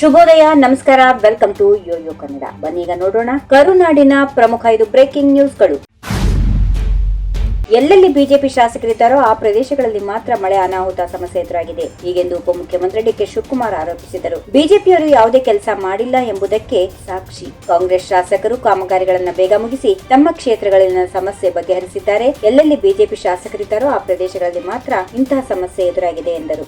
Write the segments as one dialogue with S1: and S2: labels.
S1: ಶುಭೋದಯ, ನಮಸ್ಕಾರ welcome to Yoyo Kannada ಬನ್ನೀಗ ನೋಡೋಣ, ಕರುನಾಡಿನ ಪ್ರಮುಖ ಐದು ಬ್ರೇಕಿಂಗ್ ನ್ಯೂಸ್ಗಳು ಎಲ್ಲೆಲ್ಲಿ ಬಿಜೆಪಿ ಶಾಸಕರಿದ್ದಾರೋ ಆ ಪ್ರದೇಶಗಳಲ್ಲಿ ಮಾತ್ರ ಮಳೆ ಅನಾಹುತ ಸಮಸ್ಯೆ ಎದುರಾಗಿದೆ. ಹೀಗೆಂದು ಉಪಮುಖ್ಯಮಂತ್ರಿ ಡಿಕೆ ಶಿವಕುಮಾರ್ ಆರೋಪಿಸಿದರು ಬಿಜೆಪಿಯವರು ಯಾವುದೇ ಕೆಲಸ ಮಾಡಿಲ್ಲ ಎಂಬುದಕ್ಕೆ ಸಾಕ್ಷಿ. ಕಾಂಗ್ರೆಸ್ ಶಾಸಕರು ಕಾಮಗಾರಿಗಳನ್ನು ಬೇಗ ಮುಗಿಸಿ ತಮ್ಮ ಕ್ಷೇತ್ರಗಳಲ್ಲಿನ ಸಮಸ್ಯೆ ಬಗೆಹರಿಸಿದ್ದಾರೆ. ಎಲ್ಲೆಲ್ಲಿ ಬಿಜೆಪಿ ಶಾಸಕರಿದ್ದಾರೋ ಆ ಪ್ರದೇಶಗಳಲ್ಲಿ ಮಾತ್ರ ಇಂತಹ ಸಮಸ್ಯೆ ಎದುರಾಗಿದೆ ಎಂದರು.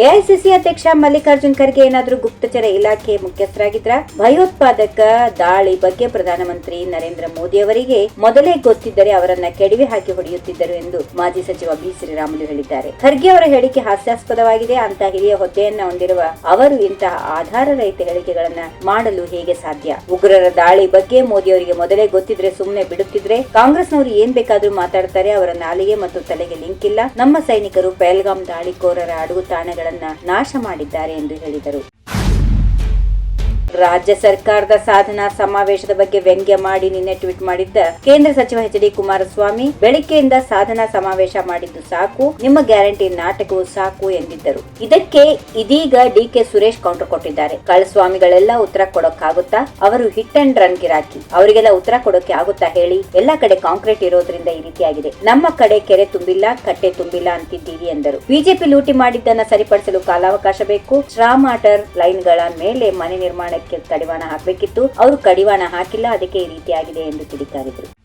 S1: ಎಐಸಿಸಿ ಅಧ್ಯಕ್ಷ ಮಲ್ಲಿಕಾರ್ಜುನ್ ಖರ್ಗೆ ಏನಾದರೂ ಗುಪ್ತಚರ ಇಲಾಖೆ ಮುಖ್ಯಸ್ಥರಾಗಿದ್ರ? ಭಯೋತ್ಪಾದಕ ದಾಳಿ ಬಗ್ಗೆ ಪ್ರಧಾನಮಂತ್ರಿ ನರೇಂದ್ರ ಮೋದಿ ಅವರಿಗೆ ಮೊದಲೇ ಗೊತ್ತಿದ್ದರೆ ಅವರನ್ನ ಕೆಡವಿ ಹಾಕಿ ಹೊಡೆಯುತ್ತಿದ್ದರು ಎಂದು ಮಾಜಿ ಸಚಿವ ಬಿ ಶ್ರೀರಾಮುಲು ಹೇಳಿದ್ದಾರೆ. ಖರ್ಗೆ ಅವರ ಹೇಳಿಕೆ ಹಾಸ್ಯಾಸ್ಪದವಾಗಿದೆ ಅಂತ ಹಿರಿಯ ಹುದ್ದೆಯನ್ನ ಹೊಂದಿರುವ ಅವರು ಇಂತಹ ಆಧಾರ ರಹಿತ ಹೇಳಿಕೆಗಳನ್ನ ಮಾಡಲು ಹೇಗೆ ಸಾಧ್ಯ? ಉಗ್ರರ ದಾಳಿ ಬಗ್ಗೆ ಮೋದಿ ಅವರಿಗೆ ಮೊದಲೇ ಗೊತ್ತಿದ್ರೆ ಸುಮ್ಮನೆ ಬಿಡುತ್ತಿದ್ರೆ ಕಾಂಗ್ರೆಸ್ನವರು ಏನ್ ಬೇಕಾದ್ರೂ ಮಾತಾಡ್ತಾರೆ ಅವರ ನಾಲಿಗೆ ಮತ್ತು ತಲೆಗೆ ಲಿಂಕ್ ಇಲ್ಲ. ನಮ್ಮ ಸೈನಿಕರು ಪೆಹಲ್ಗಾಮ್ ದಾಳಿಕೋರರ ಅಡುಗು ತಾಣಗಳನ್ನ ನಾಶ ಮಾಡಿದ್ದಾರೆ ಎಂದು ಹೇಳಿದರು. ರಾಜ್ಯ ಸರ್ಕಾರದ ಸಾಧನಾ ಸಮಾವೇಶದ ಬಗ್ಗೆ ವ್ಯಂಗ್ಯ ಮಾಡಿ ನಿನ್ನೆ ಟ್ವೀಟ್ ಮಾಡಿದ್ದ ಕೇಂದ್ರ ಸಚಿವ ಎಚ್ ಡಿ ಕುಮಾರಸ್ವಾಮಿ, ಬೆಳಿಗ್ಗೆಯಿಂದ ಸಾಧನಾ ಸಮಾವೇಶ ಮಾಡಿದ್ದು ಸಾಕು, ನಿಮ್ಮ ಗ್ಯಾರಂಟಿ ನಾಟಕವು ಸಾಕು ಎಂದಿದ್ದರು. ಇದಕ್ಕೆ ಇದೀಗ ಡಿ ಕೆ ಸುರೇಶ್ ಕೌಂಟರ್ ಕೊಟ್ಟಿದ್ದಾರೆ. ಕಳಸ್ವಾಮಿಗಳೆಲ್ಲ ಉತ್ತರ ಕೊಡೋಕ್ಕಾಗುತ್ತಾ? ಅವರು ಹಿಟ್ ಅಂಡ್ ರನ್ ಗಿರಾಕಿ ಅವರಿಗೆಲ್ಲ ಉತ್ತರ ಕೊಡೋಕೆ ಆಗುತ್ತಾ ಹೇಳಿ? ಎಲ್ಲಾ ಕಡೆ ಕಾಂಕ್ರೀಟ್ ಇರೋದ್ರಿಂದ ಈ ರೀತಿಯಾಗಿದೆ. ನಮ್ಮ ಕಡೆ ಕೆರೆ ತುಂಬಿಲ್ಲ, ಕಟ್ಟೆ ತುಂಬಿಲ್ಲ ಅಂತಿದ್ದೀರಿ ಎಂದರು. ಬಿಜೆಪಿ ಲೂಟಿ ಮಾಡಿದ್ದನ್ನ ಸರಿಪಡಿಸಲು ಕಾಲಾವಕಾಶ ಬೇಕು. ಸ್ಟ್ರಾಮಾಟರ್ ಲೈನ್ಗಳ ಮೇಲೆ ಮನೆ ನಿರ್ಮಾಣಕ್ಕೆ ಕಡಿವಾಣ ಹಾಕಬೇಕಿತ್ತು. ಅವರು ಕಡಿವಾಣ ಹಾಕಿಲ್ಲ ಅದಕ್ಕೆ ಈ ರೀತಿಯಾಗಿದೆ ಎಂದು ಕಿಡಿಕಾರಿದರು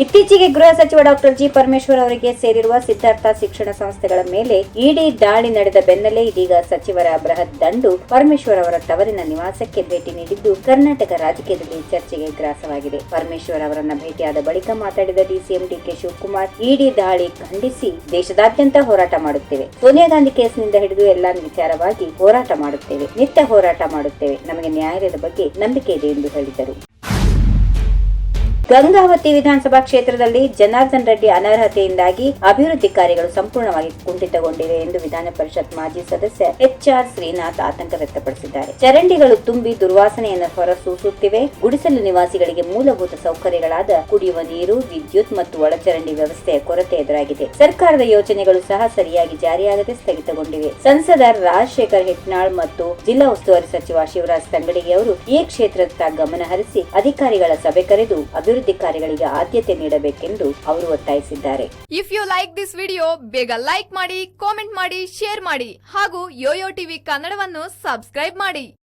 S1: ಇತ್ತೀಚೆಗೆ ಗೃಹ ಸಚಿವ ಡಾಕ್ಟರ್ ಜಿ ಪರಮೇಶ್ವರ್ ಅವರಿಗೆ ಸೇರಿರುವ ಸಿದ್ಧಾರ್ಥ ಶಿಕ್ಷಣ ಸಂಸ್ಥೆಗಳ ಮೇಲೆ ಇಡಿ ದಾಳಿ ನಡೆದ ಬೆನ್ನಲ್ಲೇ ಇದೀಗ ಸಚಿವರ ಬೃಹತ್ ದಂಡು ಪರಮೇಶ್ವರ್ ಅವರ ತವರಿನ ನಿವಾಸಕ್ಕೆ ಭೇಟಿ ನೀಡಿದ್ದು ಕರ್ನಾಟಕ ರಾಜಕೀಯದಲ್ಲಿ ಚರ್ಚೆಗೆ ಗ್ರಾಸವಾಗಿದೆ. ಪರಮೇಶ್ವರ್ ಅವರನ್ನ ಭೇಟಿಯಾದ ಬಳಿಕ ಮಾತಾಡಿದ ಡಿಸಿಎಂ ಡಿಕೆ ಶಿವಕುಮಾರ್, ಇಡಿ ದಾಳಿ ಖಂಡಿಸಿ ದೇಶದಾದ್ಯಂತ ಹೋರಾಟ ಮಾಡುತ್ತೇವೆ. ಸೋನಿಯಾ ಗಾಂಧಿ ಕೇಸ್ನಿಂದ ಹಿಡಿದು ಎಲ್ಲಾ ವಿಚಾರವಾಗಿ ಹೋರಾಟ ಮಾಡುತ್ತೇವೆ. ನಿತ್ಯ ಹೋರಾಟ ಮಾಡುತ್ತೇವೆ. ನಮಗೆ ನ್ಯಾಯಾಲಯದ ಬಗ್ಗೆ ನಂಬಿಕೆ ಇದೆ ಎಂದು ಹೇಳಿದರು. ಗಂಗಾವತಿ ವಿಧಾನಸಭಾ ಕ್ಷೇತ್ರದಲ್ಲಿ ಜನಾರ್ದನ್ ರೆಡ್ಡಿ ಅನರ್ಹತೆಯಿಂದಾಗಿ ಅಭಿವೃದ್ಧಿ ಕಾರ್ಯಗಳು ಸಂಪೂರ್ಣವಾಗಿ ಕುಂಠಿತಗೊಂಡಿವೆ ಎಂದು ವಿಧಾನ ಪರಿಷತ್ ಮಾಜಿ ಸದಸ್ಯ ಎಚ್ ಆರ್ ಶ್ರೀನಾಥ್ ಆತಂಕ ವ್ಯಕ್ತಪಡಿಸಿದ್ದಾರೆ. ಚರಂಡಿಗಳು ತುಂಬಿ ದುರ್ವಾಸನೆಯನ್ನು ಹೊರಸೂಸುತ್ತಿವೆ. ಗುಡಿಸಲು ನಿವಾಸಿಗಳಿಗೆ ಮೂಲಭೂತ ಸೌಕರ್ಯಗಳಾದ ಕುಡಿಯುವ ನೀರು, ವಿದ್ಯುತ್ ಮತ್ತು ಒಳಚರಂಡಿ ವ್ಯವಸ್ಥೆಯ ಕೊರತೆ ಎದುರಾಗಿದೆ. ಸರ್ಕಾರದ ಯೋಜನೆಗಳು ಸಹ ಸರಿಯಾಗಿ ಜಾರಿಯಾಗದೆ ಸ್ಥಗಿತಗೊಂಡಿವೆ. ಸಂಸದ ರಾಜಶೇಖರ್ ಹೆಟ್ನಾಳ್ ಮತ್ತು ಜಿಲ್ಲಾ ಉಸ್ತುವಾರಿ ಸಚಿವ ಶಿವರಾಜ್ ತಂಗಡಿಗೆ ಅವರು ಈ ಕ್ಷೇತ್ರದತ್ತ ಗಮನ ಹರಿಸಿ ಅಧಿಕಾರಿಗಳ ಸಭೆ ಕರೆದು ಅಭಿವೃದ್ಧಿ ಕಾರ್ಯಗಳಿಗೆ ಆದ್ಯತೆ ನೀಡಬೇಕೆಂದು ಅವರು ಒತ್ತಾಯಿಸಿದ್ದಾರೆ.
S2: If you like this video ಬೇಗ ಲೈಕ್ ಮಾಡಿ ಕಾಮೆಂಟ್ ಮಾಡಿ ಶೇರ್ ಮಾಡಿ ಹಾಗೂ ಯೋಯೋ ಟಿವಿ ಕನ್ನಡವನ್ನು ಸಬ್ಸ್ಕ್ರೈಬ್ ಮಾಡಿ.